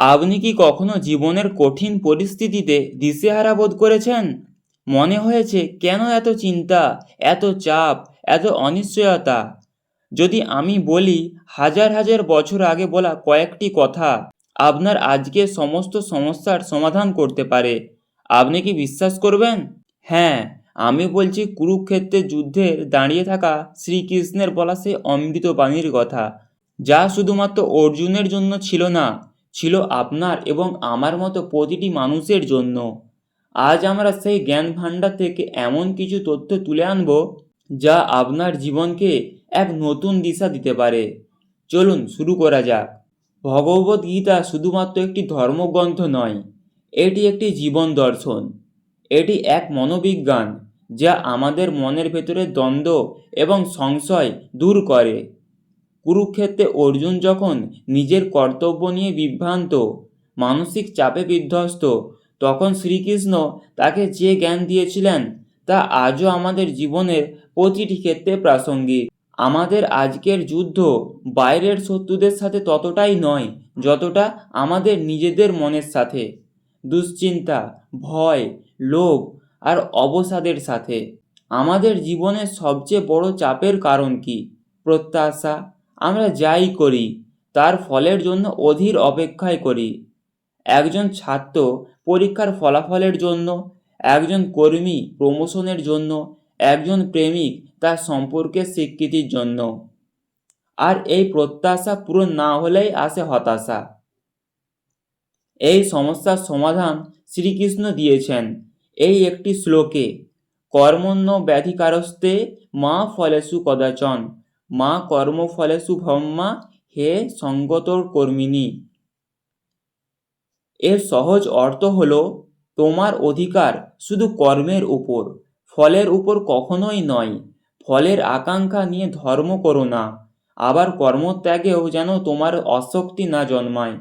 আপনি কি কখনো জীবনের কঠিন পরিস্থিতিতে দিশেহারা বোধ করেছেন? মনে হয়েছে, কেন এত চিন্তা, এত চাপ, এত অনিশ্চয়তা? যদি আমি বলি, হাজার হাজার বছর আগে বলা কয়েকটি কথা, আপনার আজকের সমস্ত সমস্যার সমাধান করতে পারে। আপনি কি বিশ্বাস করবেন? হ্যাঁ আমি বলছি কুরুক্ষেত্রের যুদ্ধে দাঁড়িয়ে থাকা শ্রীকৃষ্ণের বলা সেই অমৃত বাণীর কথা, যা শুধুমাত্র অর্জুনের জন্য ছিল না ছিল আপনার এবং আমার মতো প্রতিটি মানুষের জন্য। আজ আমরা সেই জ্ঞান ভাণ্ডার থেকে এমন কিছু তথ্য তুলে আনব, যা আপনার জীবনকে এক নতুন দিশা দিতে পারে। চলুন শুরু করা যাক। ভগবত গীতা শুধুমাত্র একটি ধর্মগ্রন্থ নয়, এটি একটি জীবন দর্শন। এটি এক মনোবিজ্ঞান, যা আমাদের মনের ভেতরে দ্বন্দ্ব এবং সংশয় দূর করে। কুরুক্ষেত্রে অর্জুন যখন নিজের কর্তব্য নিয়ে বিভ্রান্ত, মানসিক চাপে বিধ্বস্ত, তখন শ্রীকৃষ্ণ তাকে যে জ্ঞান দিয়েছিলেন তা আজও আমাদের জীবনের প্রতিটি ক্ষেত্রে প্রাসঙ্গিক। আমাদের আজকের যুদ্ধ বাইরের শত্রুদের সাথে ততটাই নয় যতটা আমাদের নিজেদের মনের সাথে। দুশ্চিন্তা, ভয়, লোভ আর অবসাদের সাথে। আমাদের জীবনের সবচেয়ে বড় চাপের কারণ কি? প্রত্যাশা আমরা যাই করি, তার ফলের জন্য অধীর অপেক্ষায় করি। একজন ছাত্র পরীক্ষার ফলাফলের জন্য, একজন কর্মী প্রমোশনের জন্য, একজন প্রেমিক তার সম্পর্কের স্বীকৃতির জন্য। আর এই প্রত্যাশা পূরণ না হলেই আসে হতাশা। এই সমস্যার সমাধান শ্রীকৃষ্ণ দিয়েছেন। এই একটি শ্লোকে, কর্মণ্য ব্যাধিকারস্তে মা ফলেষু কদাচন। মা কর্মফলেষু ভম্মা হে সঙ্গতর কর্মিণী। এর সহজ অর্থ হলো, তোমার অধিকার শুধু কর্মের উপর, ফলের উপর কখনোই নয়, ফলের আকাঙ্ক্ষা নিয়ে ধর্ম করো না, আবার কর্মত্যাগেও যেন তোমার অশক্তি না জন্মায়।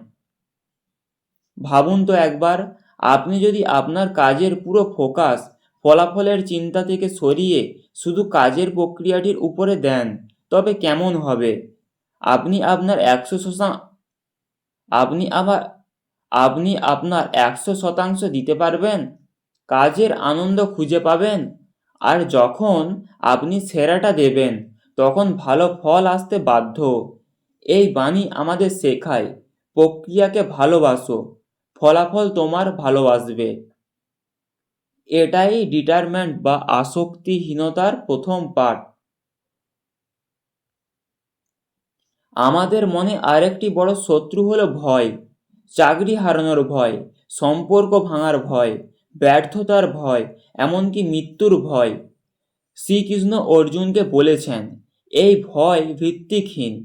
ভাবুন তো একবার, আপনি যদি আপনার কাজের পুরো ফোকাস ফলাফলের চিন্তা থেকে সরিয়ে শুধু কাজের প্রক্রিয়াটির উপরে দেন তবে কেমন হবে? আপনি আপনার একশো শতাংশ আপনি আবার আপনি আপনার একশো শতাংশ দিতে পারবেন, কাজের আনন্দ খুঁজে পাবেন, আর যখন আপনি সেরাটা দেবেন, তখন ভালো ফল আসতে বাধ্য। এই বাণী আমাদের শেখায়, প্রক্রিয়াকে ভালোবাসো, ফলাফল তোমার ভালোবাসবে। এটাই ডিটারমেন্ট বা আসক্তিহীনতার প্রথম পাঠ। আমাদের মনে আরেকটি বড় শত্রু হলো ভয়, চাকরি হারানোর ভয়, সম্পর্ক ভাঙার ভয়, ব্যর্থতার ভয়, এমনকি মৃত্যুর ভয়। শ্রীকৃষ্ণ অর্জুনকে বলেছেন, এই ভয় ভিত্তিকহীন।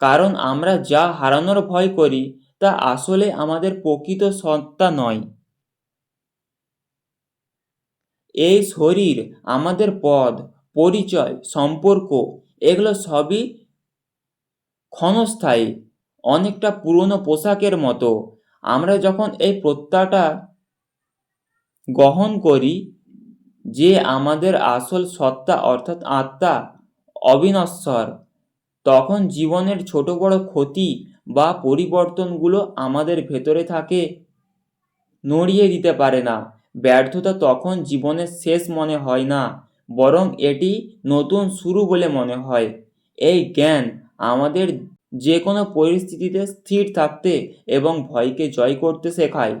কারণ আমরা যা হারানোর ভয় করি, তা আসলে আমাদের প্রকৃত সত্তা নয়। এই শরীর আমাদের পদ, পরিচয়, সম্পর্ক, এগুলো সবই ক্ষণস্থায়ী, অনেকটা পুরনো পোশাকের মতো। আমরা যখন এই প্রত্যাটা গ্রহণ করি, যে আমাদের আসল সত্তা অর্থাৎ আত্মা অবিনশ্বর, তখন জীবনের ছোট বড় ক্ষতি বা পরিবর্তনগুলো আমাদের ভেতরে থাকে, নড়িয়ে দিতে পারে না। ব্যর্থতা তখন জীবনের শেষ মনে হয় না, বরং এটি নতুন শুরু বলে মনে হয়। এই জ্ঞান আমাদের যে কোনো পরিস্থিতিতে স্থির থাকতে এবং ভয়কে জয় করতে শেখায়।